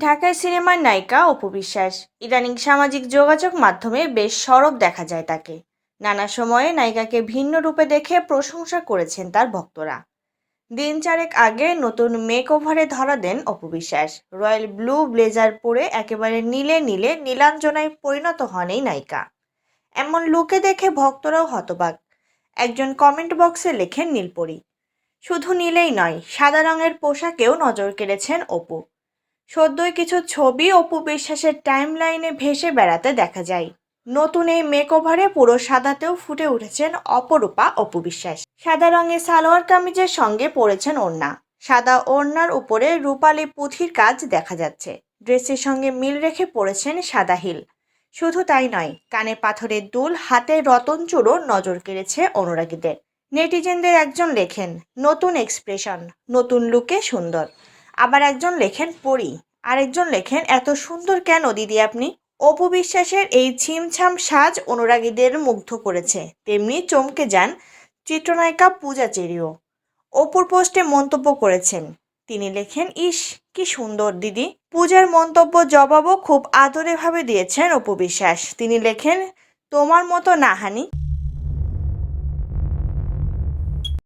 ঢাকায় সিনেমার নায়িকা অপু বিশ্বাস। ইদানিং সামাজিক যোগাযোগ মাধ্যমে বেশ সরব দেখা যায় তাকে। নানা সময়ে নায়িকাকে ভিন্ন রূপে দেখে প্রশংসা করেছেন তার ভক্তরা। দিন চারেক আগে নতুন মেক ওভারে ধরা দেন Apu Biswas. Royal blue blazer পরে একেবারে নীলে নীলে নীলাঞ্জনায় পরিণত হন এই নায়িকা। এমন লুকে দেখে ভক্তরাও হতবাক। একজন কমেন্ট বক্সে লেখেন নীলপরি। শুধু নীলেই নয়, সাদা রঙের পোশাকেও নজর কেড়েছেন অপু। সদ্যই কিছু ছবি অপু বিশ্বাসের টাইম লাইনে ভেসে বেড়াতে দেখা যায়। নতুন এই মেকওভারে পুরো সাদাতেও ফুটে উঠেছেন অপরূপা অপু বিশ্বাস। সাদা রঙের সালোয়ার কামিজের সঙ্গে পরেছেন ওড়না। সাদা ওড়নার উপরে রূপালি পুঁথির কাজ দেখা যাচ্ছে। ড্রেসের সঙ্গে মিল রেখে পরেছেন সাদা হিল। শুধু তাই নয় কানে পাথরের দুল হাতে রতন চূড়ো নজর কেড়েছে অনুরাগীদের। নেটিজেনদের একজন লেখেন, নতুন এক্সপ্রেশন নতুন লুকে সুন্দর। আবার একজন লেখেন পড়ি আরেকজন লেখেন, এত সুন্দর কেন দিদি আপনি? অপু বিশ্বাসের এই ছিমছাম সাজ অনুরাগীদের মুগ্ধ করেছে। তেমনি চমকে যান চিত্রনায়িকা পূজা চেরিও। অপুর পোস্টে মন্তব্য করেছেন, তিনি লেখেন, ইস, কি সুন্দর দিদি। পূজার মন্তব্য জবাবও খুব আদরেভাবে দিয়েছেন অপু বিশ্বাস। তিনি লেখেন, তোমার মতো নাহানি।